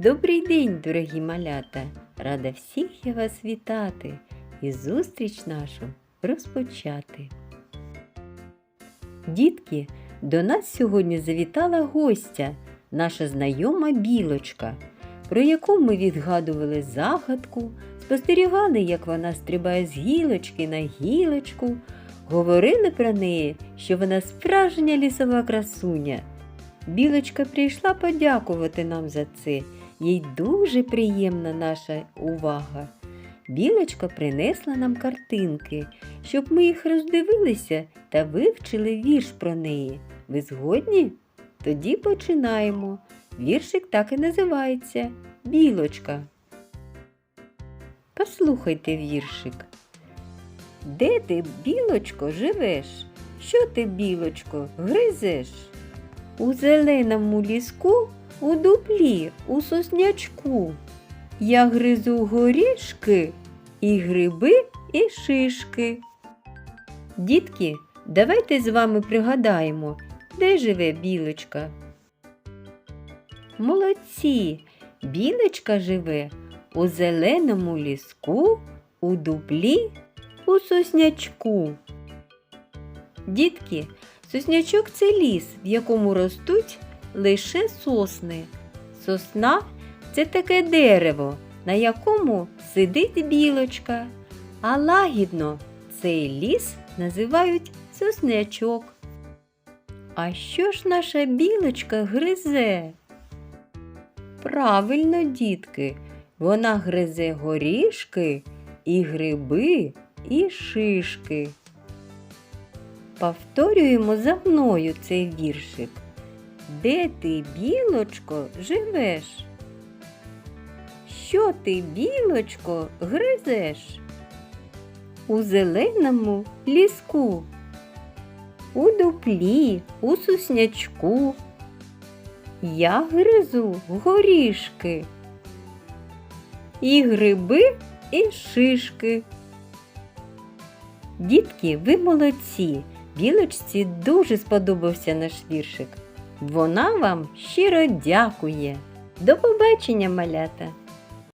Добрий день, дорогі малята! Рада всіх я вас вітати і зустріч нашу розпочати. Дітки, до нас сьогодні завітала гостя, наша знайома білочка, про яку ми відгадували загадку, спостерігали, як вона стрибає з гілочки на гілочку, говорили про неї, що вона справжня лісова красуня. Білочка прийшла подякувати нам за це. Їй дуже приємна наша увага. Білочка принесла нам картинки, щоб ми їх роздивилися та вивчили вірш про неї. Ви згодні? Тоді починаємо. Віршик так і називається Білочка. Послухайте віршик. Де ти, білочко, живеш? Що ти, білочко, гризеш? У зеленому ліску, у дуплі, у соснячку. Я гризу горішки і гриби, і шишки. Дітки, давайте з вами пригадаємо, де живе білочка. Молодці! Білочка живе у зеленому ліску, у дуплі, у соснячку. Дітки, соснячок це ліс, в якому ростуть лише сосни. Сосна це таке дерево, на якому сидить білочка, а лагідно цей ліс називають соснячок. А що ж наша білочка гризе? Правильно, дітки, вона гризе горішки і гриби, і шишки. Повторюємо за мною цей віршик. Де ти, білочко, живеш? Що ти, білочко, гризеш? У зеленому ліску, у дуплі, у суснячку. Я гризу горішки, і гриби, і шишки. Дітки, ви молодці! Білочці дуже сподобався наш віршик. Вона вам щиро дякує. До побачення, малята!